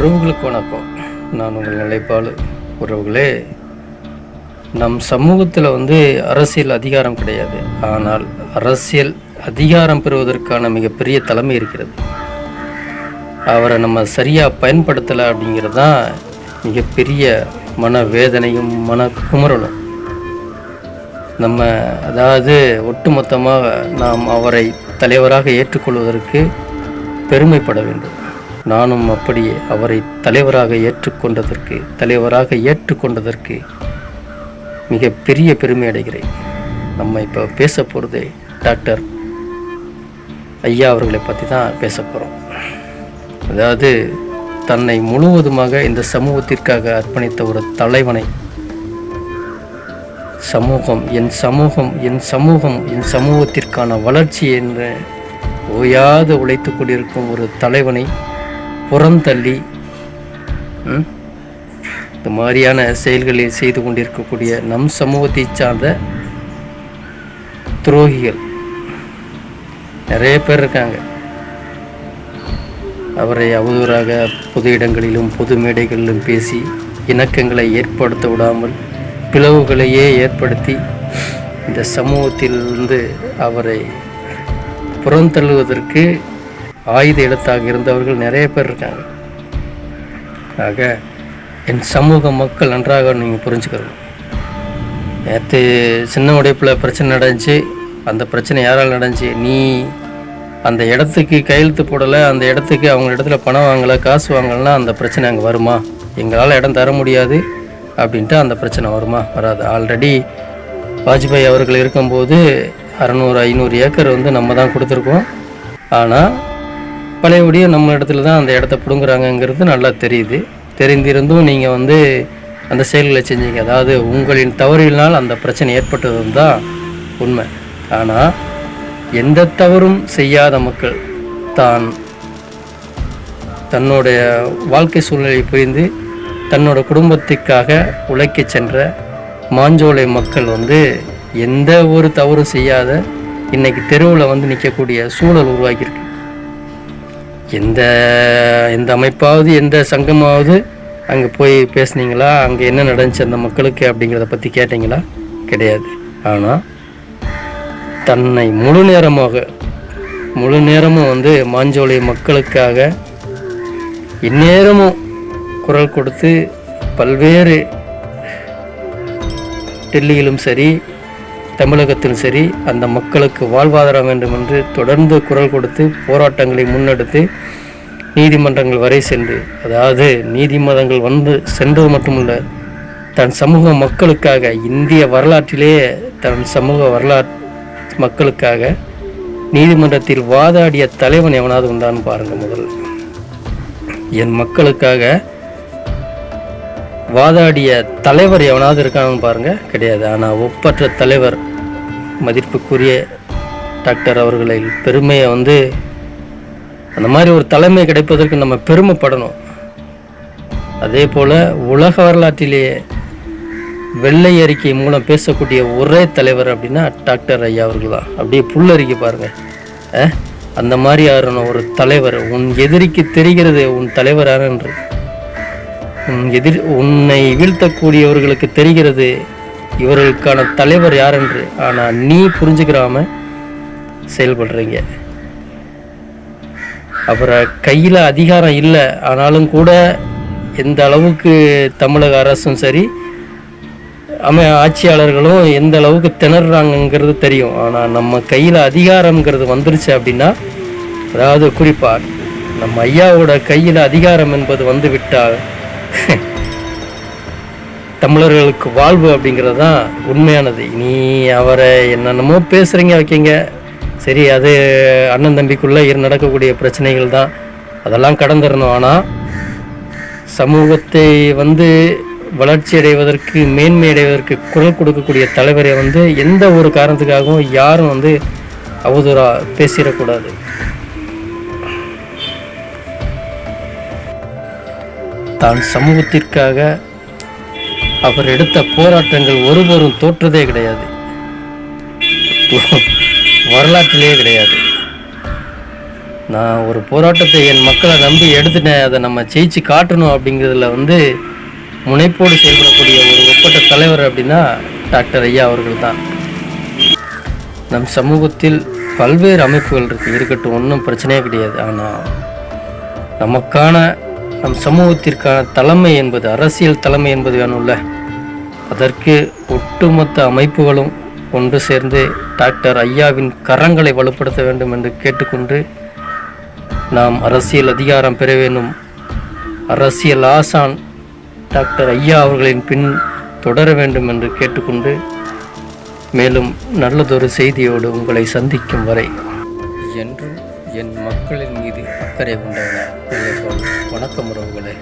உறவுகளுக்கு வணக்கம். நான் உங்கள் நிலைப்பாடு. உறவுகளே நம் சமூகத்தில் வந்து அரசியல் அதிகாரம் கிடையாது. ஆனால் அரசியல் அதிகாரம் பெறுவதற்கான மிகப்பெரிய தலைமை இருக்கிறது. அவரை நம்ம சரியாக பயன்படுத்தலை அப்படிங்கிறது தான் மிகப்பெரிய மன வேதனையும் மன குமரலும் நம்ம அதாவது ஒட்டுமொத்தமாக நாம் அவரை தலைவராக ஏற்றுக்கொள்வதற்கு பெருமைப்பட வேண்டும். நானும் அப்படியே அவரை தலைவராக ஏற்றுக்கொண்டதற்கு தலைவராக ஏற்றுக்கொண்டதற்கு மிக பெரிய பெருமை அடைகிறேன். நம்ம இப்போ பேச போகிறது டாக்டர் ஐயா அவர்களை பற்றி தான் பேச போகிறோம் அதாவது தன்னை முழுவதுமாக இந்த சமூகத்திற்காக அர்ப்பணித்த ஒரு தலைவனை சமூகம் என் சமூகம் என் சமூகம் என் சமூகத்திற்கான வளர்ச்சி என்று ஓயாது உழைத்து கொண்டிருக்கும் ஒரு தலைவனை புறந்தள்ளி தள்ளி இந்த மாதிரியான செயல்களை செய்து கொண்டிருக்கக்கூடிய நம் சமூகத்தை சார்ந்த துரோகிகள். நிறைய பேர் இருக்காங்க. அவரை அவதூறாக பொது இடங்களிலும் பொது மேடைகளிலும் பேசி இணக்கங்களை ஏற்படுத்த விடாமல் பிளவுகளையே ஏற்படுத்தி இந்த சமூகத்திலிருந்து அவரை புறந்தள்ளுவதற்கு ஆயுத இடத்தாக இருந்தவர்கள் நிறைய பேர் இருக்காங்க. ஆக என் சமூக மக்கள் நன்றாக நீங்கள் புரிஞ்சுக்கணும். நேற்று சின்ன உடைப்பில் பிரச்சனை நடந்துச்சு. அந்த பிரச்சனை யாரால் நடந்துச்சு? நீ அந்த இடத்துக்கு கையெழுத்து போடலை அந்த இடத்துக்கு அவங்க இடத்துல பணம் வாங்கலை காசு வாங்கலைன்னா அந்த பிரச்சனை அங்கே வருமா? எங்களால் இடம் தர முடியாது அப்படின்ட்டு அந்த பிரச்சனை வருமா? வராது. ஆல்ரெடி வாஜ்பாய் அவர்கள் இருக்கும்போது அறநூறு ஐநூறு ஏக்கர் வந்து நம்ம தான் கொடுத்துருக்கோம். ஆனால் பழையபடியும் நம்ம இடத்துல தான் அந்த இடத்த பிடுங்குறாங்கங்கிறது நல்லா தெரியுது. தெரிந்திருந்தும் நீங்கள் வந்து அந்த செயல்களை செஞ்சீங்க. அதாவது உங்களின் தவறினால் அந்த பிரச்சனை ஏற்பட்டதும் தான் உண்மை. ஆனால் எந்த தவறும் செய்யாத மக்கள் தான் தன்னுடைய வாழ்க்கை சூழ்நிலை புரிந்து தன்னோட குடும்பத்துக்காக உழைக்க சென்ற மாஞ்சோலை மக்கள் வந்து எந்த ஒரு தவறும் செய்யாத இன்றைக்கி தெருவில் வந்து நிற்கக்கூடிய சூழல் உருவாகியிருக்கு எந்த எந்த அமைப்பாவது எந்த சங்கமாவது அங்கே போய் பேசுனீங்களா? அங்கே என்ன நடந்துச்சு அந்த மக்களுக்கு அப்படிங்கிறத பற்றி கேட்டிங்களா? கிடையாது. ஆனால் தன்னை முழு நேரமாக முழு நேரமும் வந்து மாஞ்சோலை மக்களுக்காக இந்நேரமும் குரல் கொடுத்து பல்வேறு டெல்லியிலும் சரி தமிழகத்திலும் சரி அந்த மக்களுக்கு வாழ்வாதாரம் வேண்டும் என்று தொடர்ந்து குரல் கொடுத்து போராட்டங்களை முன்னெடுத்து நீதிமன்றங்கள் வரை சென்று அதாவது நீதிமன்றங்கள் வந்து சென்றது மட்டுமல்ல தன் சமூக மக்களுக்காக இந்திய வரலாற்றிலேயே தன் சமூக வரலாற்று மக்களுக்காக நீதிமன்றத்தில் வாதாடிய தலைவன் எவனாவது உண்டான்னு பாருங்க முதல்ல என் மக்களுக்காக வாதாடிய தலைவர் எவனாவது இருக்கான்னு பாருங்க கிடையாது. ஆனால் ஒப்பற்ற தலைவர் மதிப்புக்குரிய டாக்டர் அவர்களின் பெருமையை வந்து அந்த மாதிரி ஒரு தலைமை கிடைப்பதற்கு நம்ம பெருமைப்படணும். அதே போல் உலக வரலாற்றிலேயே வெள்ளை அறிக்கை மூலம் பேசக்கூடிய ஒரே தலைவர் அப்படின்னா டாக்டர் ஐயா அவர்கள் தான். அப்படியே புல்லறிக்கை பாருங்கள் அந்த மாதிரி ஆறணும் ஒரு தலைவர் உன் எதிரிக்கு தெரிகிறது உன் தலைவர் யார் என்று. உன் எதிர் உன்னை வீழ்த்தக்கூடியவர்களுக்கு தெரிகிறது இவர்களுக்கான தலைவர் யார் என்று ஆனால் நீ புரிஞ்சுக்கிறாம செயல்படுறீங்க. அப்புறம் கையில் அதிகாரம் இல்லை ஆனாலும் கூட எந்த அளவுக்கு தமிழக அரசும் சரி அமை ஆட்சியாளர்களும் எந்த அளவுக்கு திணறாங்கங்கிறது தெரியும். ஆனால் நம்ம கையில் அதிகாரம்ங்கிறது வந்துருச்சு அப்படின்னா அதாவது குறிப்பாக நம்ம ஐயாவோட கையில் அதிகாரம் என்பது வந்து விட்டால் தமிழர்களுக்கு வாழ்வு அப்படிங்கிறது தான் உண்மையானது. நீ அவரை என்னென்னமோ பேசுகிறீங்க வைக்கீங்க. சரி அது அண்ணன் தம்பிக்குள்ளே இரு நடக்கக்கூடிய பிரச்சனைகள் தான். அதெல்லாம் கடந்துடணும் ஆனால் சமூகத்தை வந்து வளர்ச்சி அடைவதற்கு மேன்மை அடைவதற்கு குரல் கொடுக்கக்கூடிய தலைவரை வந்து எந்த ஒரு காரணத்துக்காகவும் யாரும் வந்து அவதூறாக பேசிடக்கூடாது. தான் சமூகத்திற்காக அவர் எடுத்த போராட்டங்கள் ஒருபோரும் தோற்றதே கிடையாது. வரலாற்றிலே கிடையாது. நான் ஒரு போராட்டத்தை என் மக்களை நம்பி எடுத்துட்டேன். அதை நம்ம ஜெயிச்சு காட்டணும் அப்படிங்கிறதுல வந்து முனைப்போடு செயல்படக்கூடிய ஒரு ஒப்பட்ட தலைவர் அப்படின்னா டாக்டர் ஐயா அவர்கள் தான் நம் சமூகத்தில் பல்வேறு அமைப்புகள் இருக்குது இருக்கட்டும் ஒன்றும் பிரச்சனையே கிடையாது. ஆனால் நமக்கான நம் சமூகத்திற்கான தலைமை என்பது அரசியல் தலைமை என்பது வேணும்ல அதற்கு ஒட்டுமொத்த அமைப்புகளும் ஒன்று சேர்ந்து டாக்டர் ஐயாவின் கரங்களை வலுப்படுத்த வேண்டும் என்று கேட்டுக்கொண்டு நாம் அரசியல் அதிகாரம் பெற வேண்டும். அரசியல் ஆசான் டாக்டர் ஐயா அவர்களின் பின் தொடர வேண்டும் என்று கேட்டுக்கொண்டு மேலும் நல்லதொரு செய்தியோடு உங்களை சந்திக்கும் வரை. என்றும் என் மக்களின் மீது அக்கறை கொண்டவன. வணக்கம் உறவுகளே.